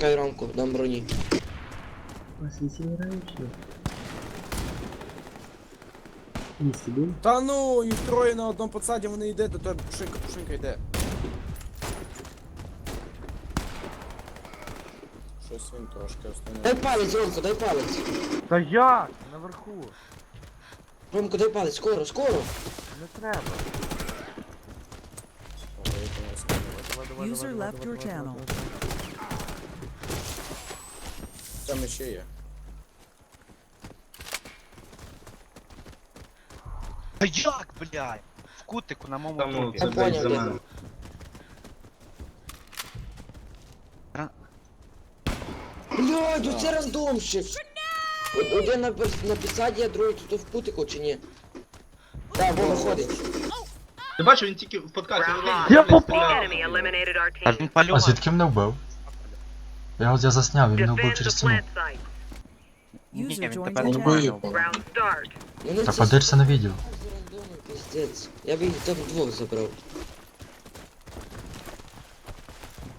Чекай рамку, дам броні. Та ну, їх троє на одному подсаді, вони йде, до тебе пушинка, пушинка йде. Щось він трошки Дай останнє. палець, Ромко, дай палець. Та як? Наверху. Ромко, дай палець, скоро, скоро. Не треба. Давай, давай, User давай, left давай, your давай, channel. давай, давай. Там ще є. Та як, блядь? В кутику на моєму Там ну, трупі. це Я поняв, блядь, за де. мене. Блядь, оце рандомщик. Од- Один на, на підсаді, а другий тут в путику чи ні? Так, бо виходить. Ти бачив, він тільки в подкасті Я попав! Enemy eliminated our А team. він А пальоний. звідки мене вбив? Я от я засняв, він мене вбив через стіну. Ні, він не бою. Round Та подився на відео. Я б їх там двох забрав.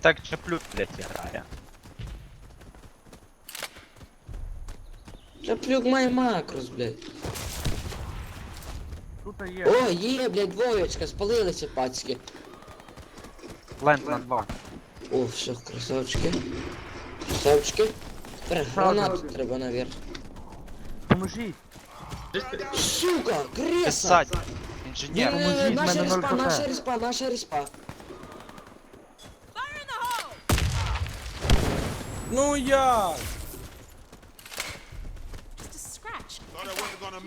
Так чеплю, блядь, грає. Шаплюк має макрос, блядь. Тут є. О, є, блядь, двоєчка, спалилися пацьки. Ленд на два. О, все, красавчики. Красавчики. Тепер гранату треба наверх. Поможіть. Сука, креса! Писать. Ні, Інженер. ні, ні, Поможіть, наша мене респа, 0 наша хп. респа, наша респа. Ну як?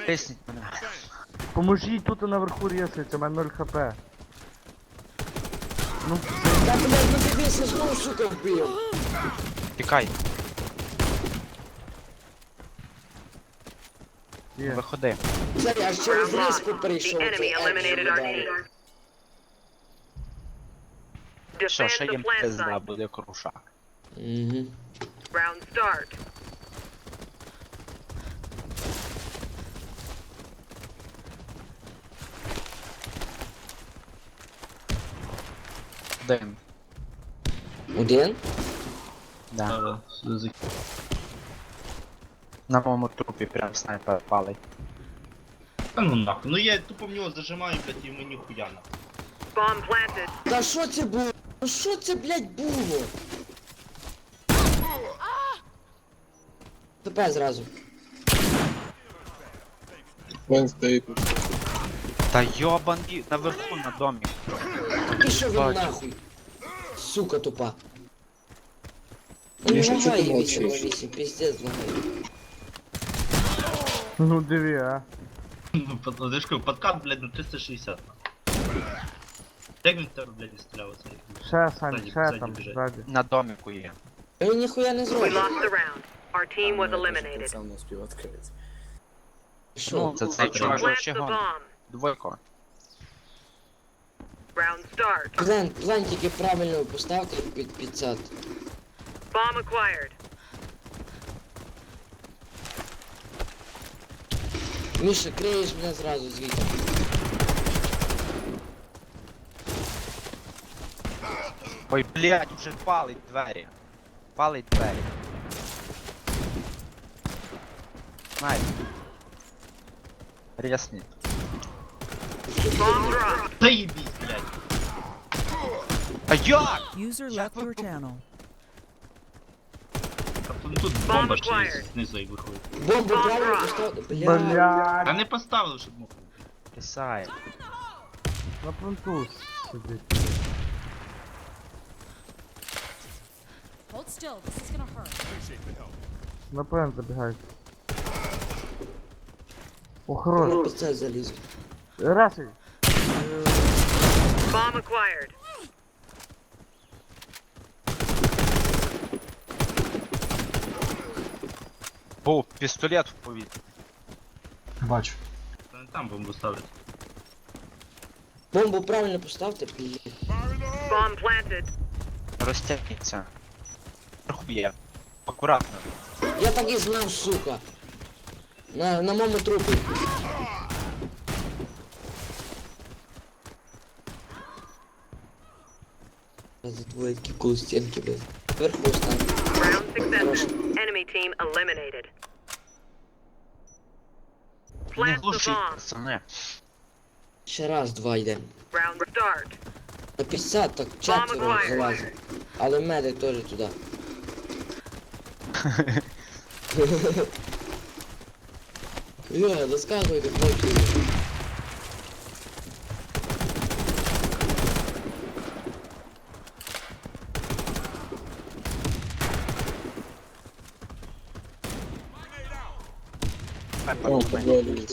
Тисніть мене. Поможіть, тут наверху рісається, у мене 0 хп. Ну, Та, блядь, ну ти весь знову, сука, вбив. Тікай, є. виходи. Це я ж через. The enemy eliminated our team. Що, ще Defend the їм plant пизда site. буде крушак. Угу. Round start. Дим. Один? Да. Е, з- На моєму трупі прям снайпер палить. Та ну нахуй. Ну я тупо в нього зажимаю, блядь, і мені хуя нахуй. Bomb planted. Та що це було? Ну що це, блядь, було? ТП зразу. Та йобані, наверху на домі. Пішов він нахуй. Сука тупа. Ну, не лагає 8 на 8, пиздец лагає. Ну диви, а. Ну, под- я ж подкат, блядь, на 360 нахуй. Як він тебе, блядь, стріляв оцей? Ще Сань, Ззаді- ще ззаді там, біжать. ззаді. На доміку є. Він ніхуя не We зробив. lost the round. Our team was eliminated. Сам не успів відкрити. Що? Ну, це цей чувак Plant вообще the гон. bomb. Двойко. Round start. План, план тільки правильно поставте під 500. Bomb acquired. Міша, криєш мене зразу звідти. Ой, блядь, уже палить двері. Палить двері. Найс. Рясні. Bomb dropped. Та їбісь, блядь. А як? User left your channel. А тут- тут бомба ще знизу і виходить. Бомбу правильно поставте. Бля. Та Блядь. не поставили, щоб мог. Писає. На пленту сидить. Hold still, this is gonna hurt. На плент забігають. О, На хорош. 500 залізу. Расий. Bomb acquired. Був пістолет в повітрі. Бачу. Та не там бомбу ставлять. Бомбу правильно поставте, бля. Bomb planted. Розтягніться. Вверху є. Акуратно. Я так і знав, сука. На, на моєму трупі. За твої такі коло стінки, блядь. Вверху стань. Round successful. Enemy team eliminated. Не глушіть, пацани. Ще раз два йде. На 50 так четверо залазить. Але медик теж туди. Йо, доскакуйте, хлопці. О, подвалили.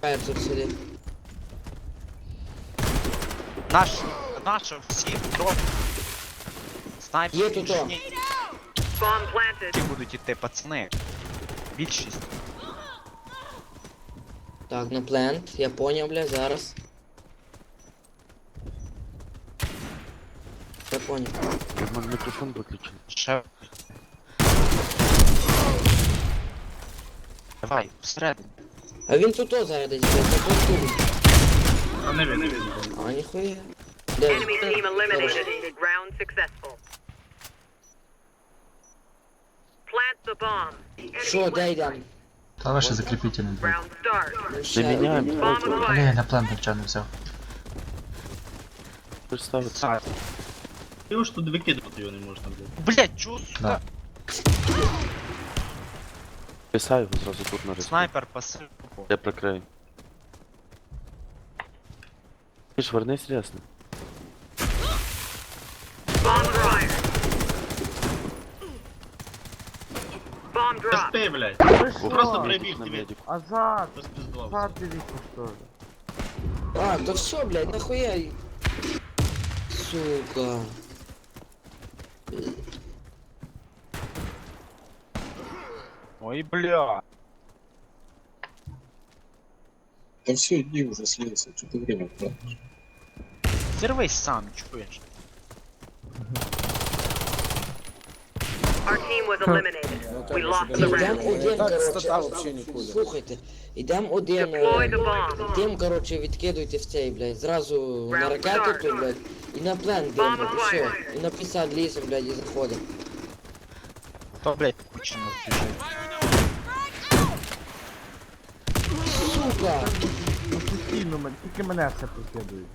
Перцер сидить. Наш, наш всі дроп. Снайпер. Є тут, о. ні, Bomb planted. ті будуть іти, пацани. Більшість. Так, на плент, я поняв, бля, зараз. Я поняв. Мікрофон виключений. Ще. Давай, всередині. А він тут о зараз десь, блядь, тут тут. А не він, не він. А ніхуя. Де він? Enemy team eliminated. Round successful. Plant the bomb. Що, де йдем? Та ваші закріпітельні. Round start. Ну, Не ще міняємо, один. Bomb acquired. на план навчально взяв. Представиться. Так. Його ж тут викидувати його не можна, блядь. Блять, чого Да. Сука? Писай його зразу тут на респі. Снайпер пасив. Я прикрию. Ти ж вернись рясно. Bomb acquired. Bomb dropped. Спи, блядь. О, Просто тут прибіг, на тобі. медику. Азат! Розпіздував. Азат дивіться, що ж. А, то все, блядь, нахуя? й- Сука. Ой, бля. Да все, иди уже слился, что ты время тратишь? Зірвись сам, чуєш? Our team was eliminated. We lost the Ідем round. один, Так, стата короче. вообще нікуди. Слухайте, ідем один. Deploy the е, bomb. Тим, короче, відкидуйте в цей, блядь. Зразу на ракету тут, блядь. І на плен Bomb б'ємо, і все. acquired. І на 50 лісом, блядь, і заходимо. То, блять, кучно біжить. Сука! Ну постійно, мене- тільки мене все прокидують.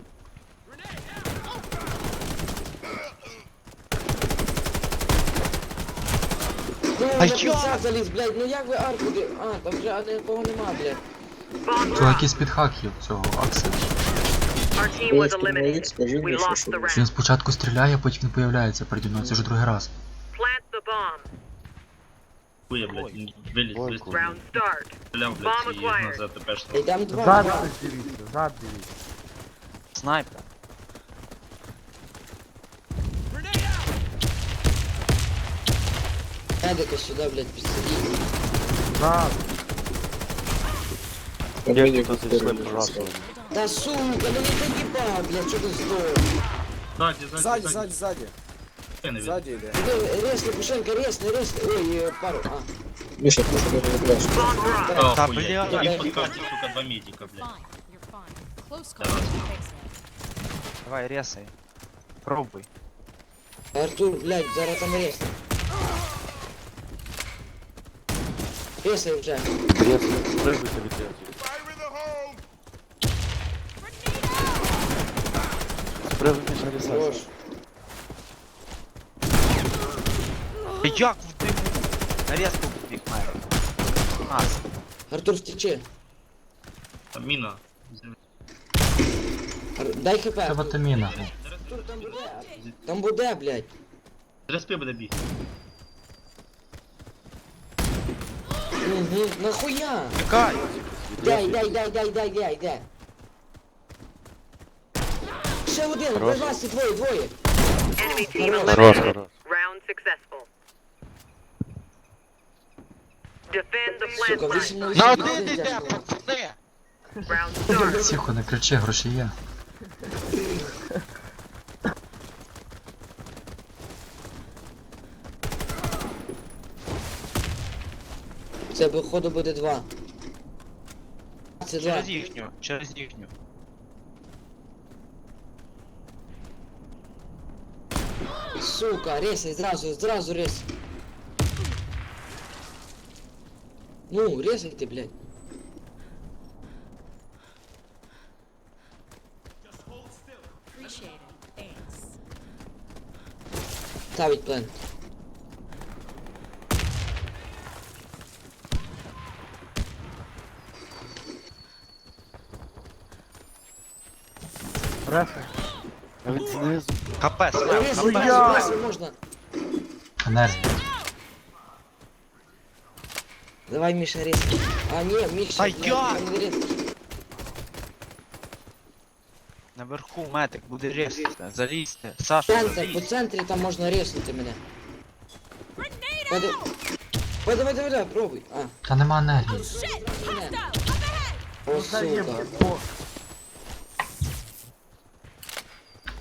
Ну, А! 50 заліз, блядь, ну як ви арку ди- А, там вже нікого нема, блядь. Dropped. якийсь підхак цього Акселя. Our team was eliminated. We lost the ви- Він спочатку стріляє, а потім він появляється переді мною. Це вже другий раз. Plant the bomb. Хуя, блядь, він виліз, Ой, вистріляв, Round start. блядь, Bomb і acquired. назад тепер Йдем два, Зад два. хтось дивіться, зад дивіться. Снайпер. Медика сюди, блядь, підсадіть. Зад. Там Як медик то зайшли который просто. Та сука, ну не загибай, блядь, що ти здох? Ззаді, Сзади, ззаді, сзади, сзади. Я не видно. Сзади иди. Іди, Ресни, Пушенка, ресни, ресни. Ой, е, пару, а. Миша, ты что не играешь? Bomb dropped. Та, Та, хуя. бля. І в подкасті, сука, два медика, блядь. Fine. You're fine. Close call. Fix it. Давай, ресай. Пробуй. Артур, блядь, зараз там ресни. Ресни вже. Рясно, спригуйте від рясно. Спригуйте на рісах. Хорош. Як в диму? Резко вбіг мене. Нас. Артур, втечи. Там міна. Ар- Дай хп. Це Артур. ватаміна. Артур, там буде. Там буде, блядь. Зараз пи буде бігти. Угу. Нахуя? Чекай. Дай, дай, дай, дай, дай, дай, дай. Ще один, Хорош. ви вас і двоє, двоє. Enemy team Хорош. Хорош, хорош. Round successful. Defend the Сука, 8 на На 8 один іде, пацани. Тихо, не кричи, гроші є. Це походу буде два. Це два. Через їхню, через їхню. Сука, ресай, зразу, зразу ресай. Ну, резайте, блядь. Appreciate it. Thanks. Ставить план. Реси. ХП, Ресай, сняв, ресай, ХП. ресай, можна. Енергія. Давай, Миша, ресай. А, не, Миша, Та блядь, як? не ресай. Наверху метик буде різати. Залізьте. Саша, Центр, по залізь. центрі там можна резнути мене. Поди... Поди, давай, давай, пробуй. А, Та нема енергії. не. О, Та є, сука. бо-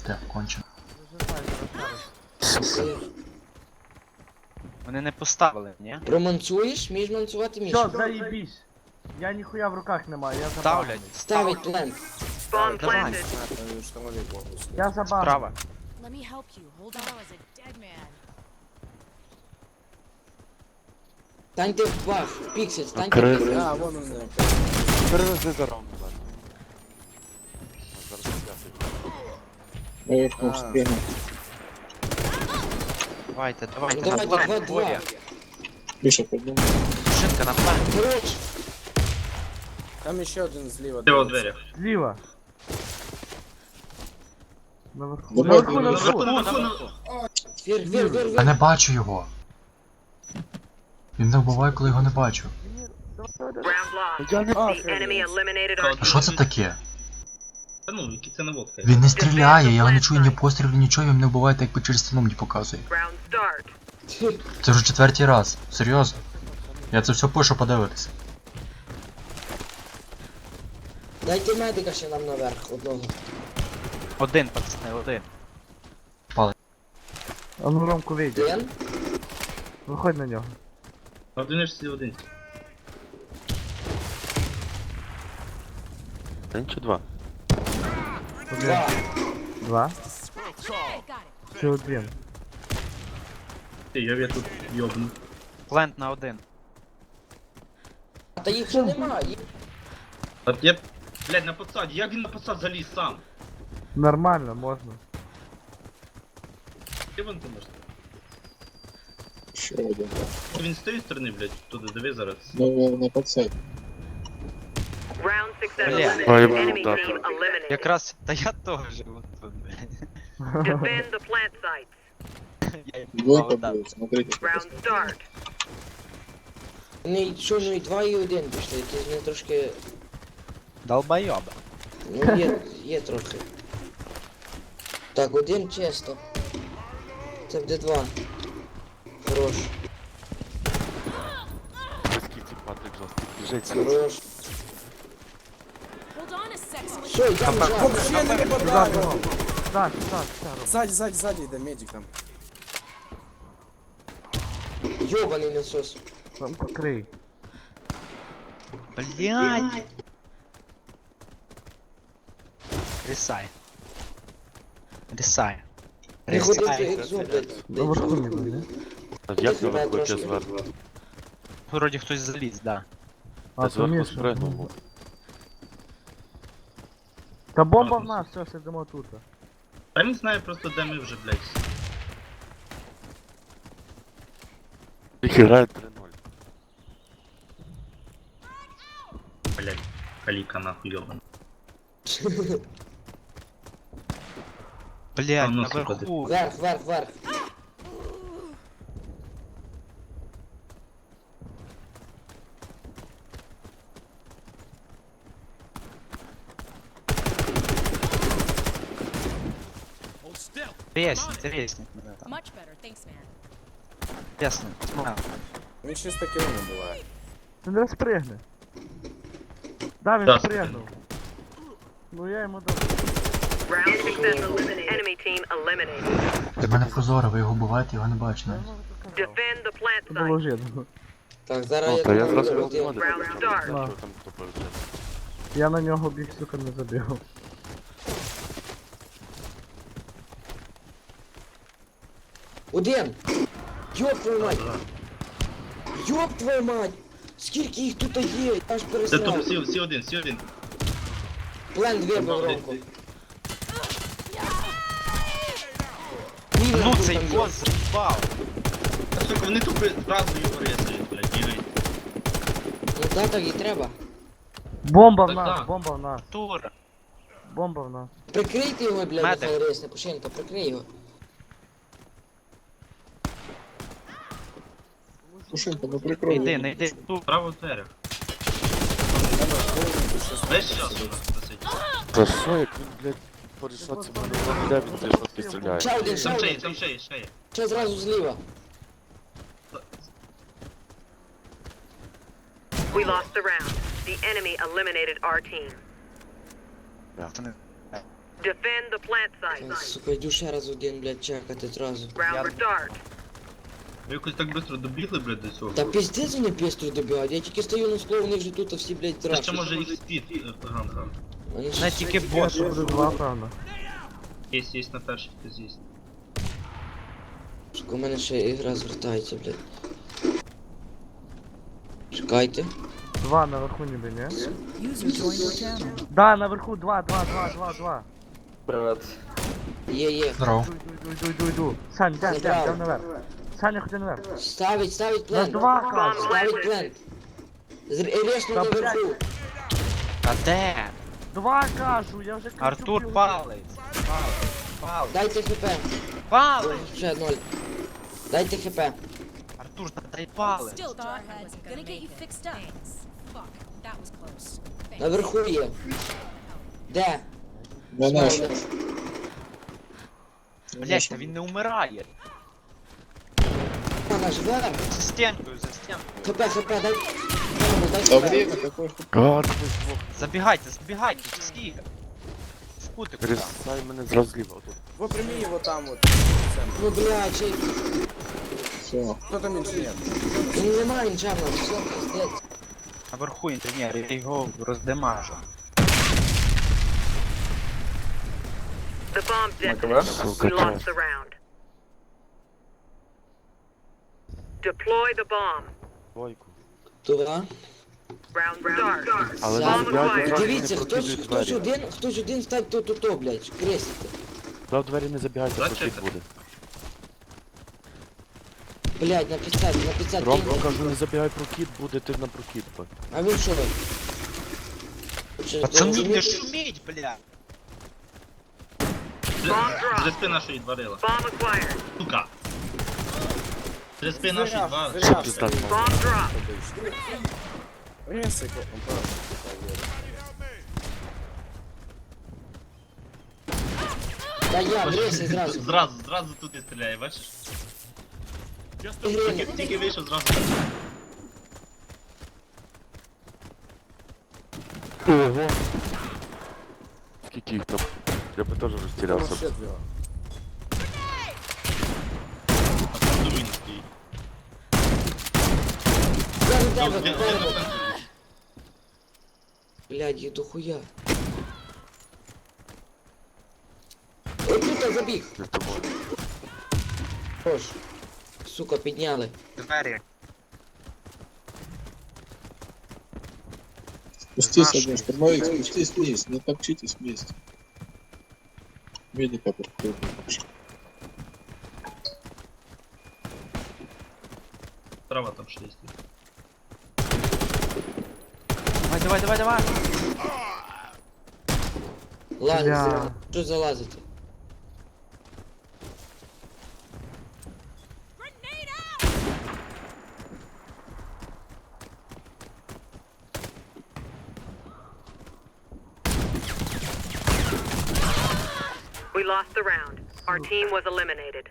Те, кончено. Сука. Вони не поставили, ні? Проманцуєш? Вмієш манцювати, Все, Міша? заїбісь. Я ніхуя в руках не маю, я забанений. Ставлять. Ставить план. Bomb Давай. planted. Я забанений. Справа. Let me help you. Hold on. I was a dead man. Станьте в бах, в піксель, станьте в піксель. А, вон вони. Я ж не встигну. Давайте, Ну давайте. на давайте, план. два-два. Двоє. Більше подумай. Шинка на план. Хорош. Там ще один. Ти у дивиться. дверях. Зліва. Наверху. Давай, Наверху, давай, наверху. Наверху, наверху. Вверх, вверх, вверх, Я вверх. не бачу його. Він не вбиває, коли його не бачу. Round lost. А, The enemy eliminated our А що це таке? Та ну, які це не водка. Він не стріляє, я не чую ні пострілів, нічого, він не вбиває, так якби через стіну мені показує. Це вже четвертий раз. Серйозно. Я це все пишу подивитися. Дайте медика ще нам наверх одного. Один, пацани, один. А ну Ромку вийди. Ден? Виходь на нього. Один ж один. Один чи два? Один. Два. Got один. Ти, я, я тут йобну. Плент на один. Та їх вже нема. їх- я, блядь, на подсаді. Як він на подсад заліз сам? Нормально, можна. Ти вон ти можеш. Ще один. Він з тієї сторони, блядь, туди диви зараз. Ну, не пацай. Round success Бля. eliminated. Ой, Enemy да, team eliminated. Якраз, та я теж живу тут, блядь. Defend the plant sites. Я їм Двойка молода. будет, смотрите. что Round start. Вони що ну і два і один пішли, якісь вони трошки. Долбойоба. Ну є, є трохи. Так, один чисто. Це буде два. Хорош, Близький ці патрик жорсткий. Біжить. хорош. Все, йдемо жар. Вообще не Сюди, попадаю. Ром. Так, так, так. Ззаді, ззаді, ззаді йде медик там. Йобаний насос. Ром, покрий. Блядь. Рисай. Рисай. Не ходи в Рисай. екзо, блядь. Наверху не буде. Як Десь наверху, туди я трошки. зверху. Вроді хтось заліз, да. А, Я то зверху Міша. спригнув. Та бомба в нас, все, сидимо тут. Та він знає просто, де ми вже, блядь. Їх грає 3-0. Блядь, каліка нахуй йобана. Блядь, А, ну, наверху. Вверх, вверх, вверх. Ресні там. Much better. Thanks, man. Ясно. А, Він 300 кіл не буває. Він не. Да, він Да, спригнув. Ну я йому дав. Round successful. Enemy team eliminated. З мене прозоро, ви його вбиваєте, його не. Defend the plant Це було site. Так, зараз Ну, я та я зразу Round start. там хто перед Я на нього біг, сука, не забігав. Один! Йоп твою мать! Йоп твою мать! Скільки їх тут є? Я аж Це тут пересрав. всі, всі один, всі один. План вибив Там Ромку. Ну цей бос з'їбав. Та сука, вони тупо зразу його рисують, блядь, бігають. Ну да, так і треба. Бомба в Так, нас, так. бомба в нас, Тура. бомба в нас. Прикрийте його, блядь, Медик. нехай рисне. Пушенко, прикрий його. Пушинка, ну прикрой. Його. не йди. Право в. Весь час у нас просить. Та що, як він, блядь, порішаться мене не йде, він теж стріляє. Ще один, ще Там ще є, один. там ще є, ще є. Ще зразу зліва. We lost the round. The enemy eliminated our team. Defend the plant Та, site. Сука, йду ще раз один, блядь, чекати зразу. Round restart. Ви якось так швидко добігли, блядь, до цього. Та піздець вони пістоль добивають. Я тільки стою на скло, вони вже тут а всі, блядь, Це ще трашать. може їх спід е. Вони ж- Не тільки Ще бос. буде два, певно. Є, є на перший, хтось є. У мене ще ігра звертається, блядь. Чекайте. Два наверху ніби, ні? User joined your channel. Да, наверху два, два, два, два, два. Є, є. Здорово. Йду, йду, йду, йду, йду. Сань, де, де, Забрав. де наверх? Ходи наверх. Ставить, ставить На план. два Bomb кажу. Ставить план. planted. Реснув Та, наверху. Та де? Два кажу, я вже кричу Артур палець. Палець. Дайте хп. Палець. Ще ноль. Дайте хп. Артур, дай палець. Still thought I gonna get you fixed up. Fuck, that was close. Наверху є. Де? Не наш. Блять, він не вмирає. Вона живе. За стінкою, за стінкою. ХП, ХП, дай. Время такое, что Гарно, Забігайте, забігайте, всі. В кутику. там. Рисай мене зразу зліва. отут. Ви прямі його там от. Ну, блядь, чей. все. Хто там інженер? Ну, немає нічого, все, пиздець. Наверху інженер, я його роздемажу. The bomb detonated. Сука, We lost the round. Deploy the bomb. Двойку. Туди. Round start. Але Дивіться, не хтось, прокидують хтось двері. один, хтось один стать то, то, то, блядь, крестите. Да, в двері не забігайте, Давай прохід буде. Блядь, на 50, на 50. Ром, кинь. кажу, не забігай прохід, буде ти на прохід. бо. А він що? Пацани, не шуміть, бля. Bomb З drop. спи нашої варила. Bomb acquired. Сука. З спи нашої Зря, два. зря. Пізда, ну. Bomb drop. Он просто. Та я, врися зразу. Зразу, зразу туди стріляє, бачиш? Тільки, тільки вийшов, зразу. Ого. Скільки їх там? Я би теж ще дві. А там думаю, не стоїть. Я не Де- тебе, де- де тебе. там? Блядь, їх дохуя. Отут забіг. Не з тобою. Хош. Сука, підняли. Двері. Спустись Наш. один, штурмовик, спустись вниз, не топчитесь вместе. Медика подходит. Трава там ще є. Давай, давай, давай, давай. Лазить, Бля. що залазити? We lost the round. Our team was eliminated.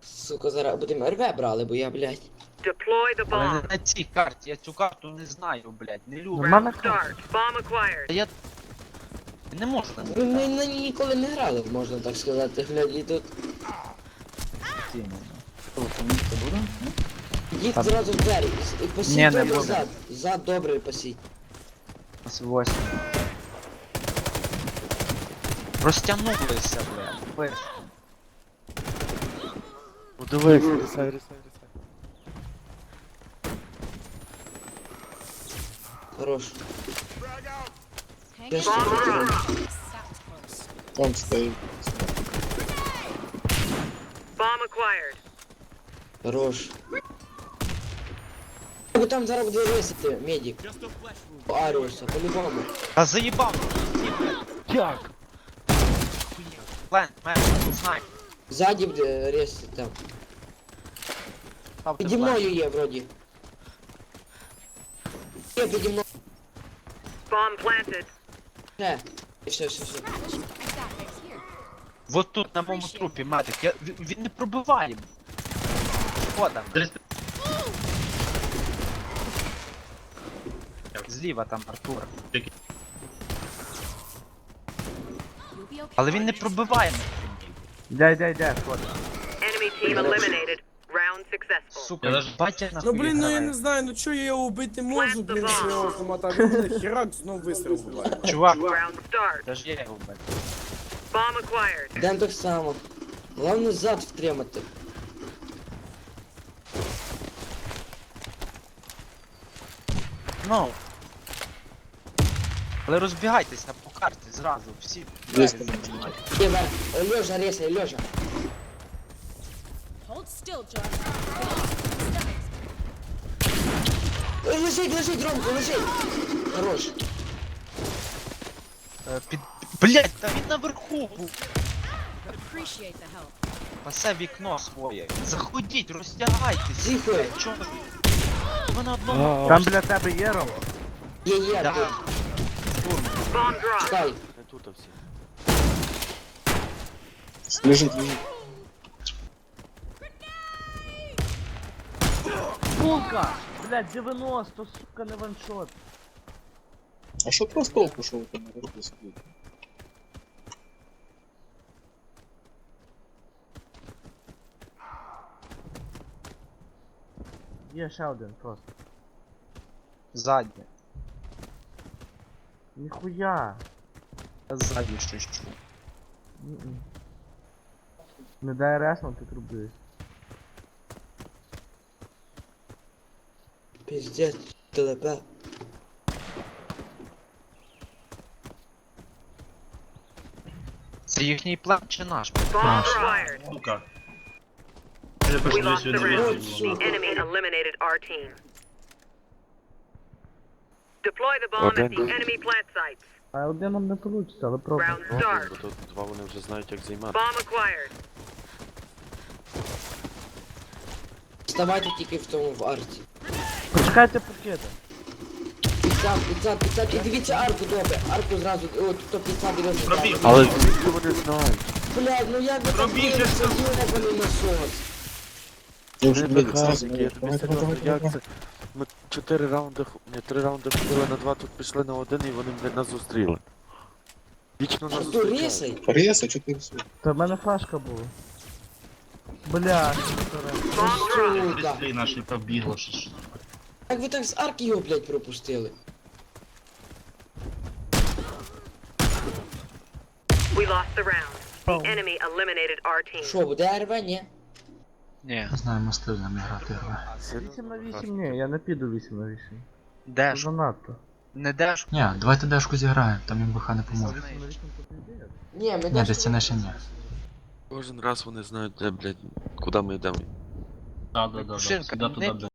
Сука, зараз будемо РВ брали, бо я, блядь. Deploy the Але bomb. не на цій карті, я цю карту не знаю, блядь, не люблю. Нормально? Round start. Bomb acquired. Я... Не можна. Ми, ми на ній ніколи не грали, можна так сказати, блядь, і тут. Їдь зразу в двері. і Посіть Ні, не добре буде. зад. Зад добре посіть. Ось восьми. Розтягнулися, блядь. Весь. Ну рисай, рисай, рисай. Хорош. Hang Yes, in sir. there. That was close. Там стоїть. Bomb acquired. Хорош. Ви там зараз буде рисити, медик. Аріуса, по-любому. Та заїбав! Як? Плент, мен, знай. Ззаді буде рисити там. Ставте Піді плент. мною є, вроді. Є, піді мною. Bomb planted. Все. Все, все, все. Вот тут на моєму трупі медик. Я, він, він не пробиває. Шкода. Зліва там Артур. Але він не пробиває. Йде, йде, йде, сходи. Enemy team eliminated. Сука, Я даже- батя нахуй Ну блін, ну я не знаю, ну чого я його вбити можу, блін, що його автомата, він херак знов вистріл буває. Чувак, даже я його вбив. Bomb так само. Головне зад втримати. Ну. Але розбігайтеся по карті зразу, всі Є двері там. закривайте. Лежить, лежить, Ромко, лежить. Хорош. Е, Під... Блять, та він наверху був. Appreciate the help. Пасе вікно своє. Заходіть, розтягайтесь. Тихо. Чого? Ви на одному. Там біля тебе є, Ром? Є, є, Да. тут. Bomb drop. Чекай. Не тут а всі. Лежить, лежить. Сука! Блядь, 90, сука, не ваншот. А що просто толку, що ви там наверху сидите? Є ще один просто. Ззаді. Ніхуя. Я ззаді щось чую. Ні-ні. Не дай реснути трубись. Пиздец, ТЛП. Це їхній план чи наш? Bomb. Сука. Я We lost сюди the round. вийти. The enemy eliminated our team. Deploy the bomb at the enemy plant sites. А один нам не вийде, але пробуй. Round Бо тут два вони вже знають як займати. Bomb acquired. Вставайте тільки в тому в арті. Почекайте пакети. 50, 50, 50. І дивіться арку добре. Арку зразу. О, тут 50 дивіться. Пробіг. Але звідки вони знають? Блядь, ну як ви Пробіг дивитеся, ж. Юра, блін, на сос. Я вже Вони тобі давай, серйозно, як це? Ми чотири раунди, х- ні, три раунди ходили на два, тут пішли на один і вони блядь, нас зустріли. Вічно нас Артур, зустрічають. рисай. Реса, ти? Та в мене флешка була. Бля, drop. Сука. Прислі наші побігло, що ж. Як ви так з арки його, блядь, пропустили? We lost the round. The enemy eliminated our team. Що, буде РВ? Ні. Ні. Не знаю, мости з грати. але. 8 на 8 ні, я не піду 8 на 8. Де Це ж? занадто. Не де ж? Ні, давайте дешку зіграємо, там їм ВХ не поможе. 8 на 8. Ні, ми Ні, десь- дестінешн ні. Кожен раз вони знають, де, блядь, куди ми йдемо. Да, да, да, да. Шинка, не- блядь.